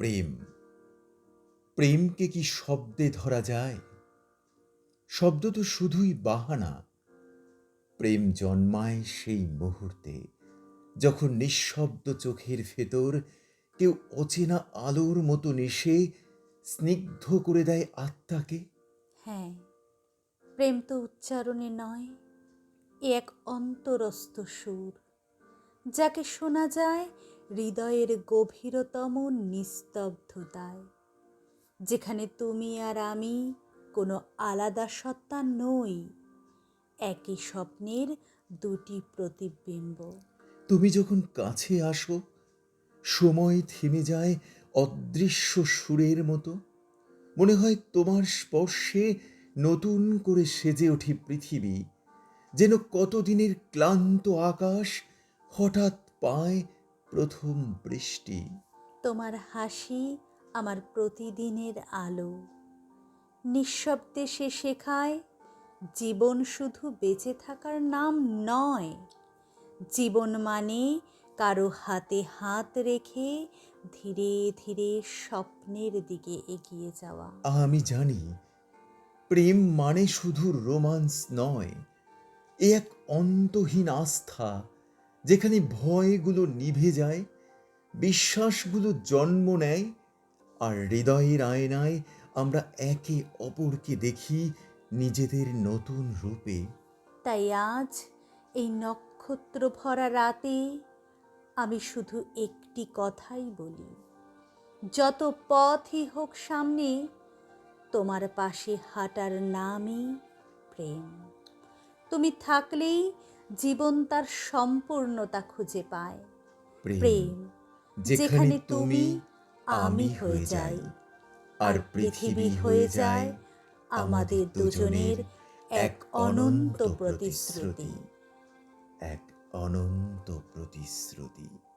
প্রেম। প্রেমকে কি শব্দে ধরা যায়? শব্দ তো শুধুই বাহানা। প্রেম জন্মায় সেই মুহূর্তে, যখন নিঃশব্দ চোখের ভেতর কেউ অচেনা আলোর মতো নেশে স্নিগ্ধ করে দেয় আত্মাকে। হ্যাঁ প্রেম তো উচ্চারণে নয়, এ এক অন্তরস্থ সুর, যাকে শোনা যায় হৃদয়ের গভীরতম নিস্তব্ধতায়, যেখানে তুমি আর আমি কোনো আলাদা সত্তা নই, একই স্বপ্নের দুটি প্রতিবিম্ব। তুমি যখন কাছে আসো, সময় থেমে যায় অদৃশ্য সুরের মতো। মনে হয় তোমার স্পর্শে নতুন করে সেজে ওঠে পৃথিবী, যেন কতদিনের ক্লান্ত আকাশ হঠাৎ পায় প্রথম বৃষ্টি। তোমার হাসি আমার প্রতিদিনের আলো। নিঃশব্দে সে শেখায় জীবন শুধু বেঁচে থাকার নাম নয়। জীবন মানে কারও হাতে হাত রেখে ধীরে ধীরে স্বপ্নের দিকে এগিয়ে যাওয়া। আমি জানি প্রেম মানে শুধু রোমান্স নয় এ এক অন্তহীন আস্থা। যেখানে ভয়গুলো নিভে যায়, বিশ্বাসগুলো জন্ম নেয় আর হৃদয়ের আয়নায় আমরা একে অপরকে দেখি নিজেদের নতুন রূপে। তাই আজ এই নক্ষত্র ভরা রাতে আমি শুধু একটি কথাই বলি, যত পথই হোক সামনে তোমার পাশে হাঁটার নামই প্রেম। তুমি থাকলেই জীবন তার সম্পূর্ণতা খুঁজে পায়। প্রেম যেখানে তুমি আমি হয়ে যাই আর পৃথিবী হয়ে যায় আমাদের দুজনের এক অনন্ত প্রতিশ্রুতি। এক অনন্ত প্রতিশ্রুতি।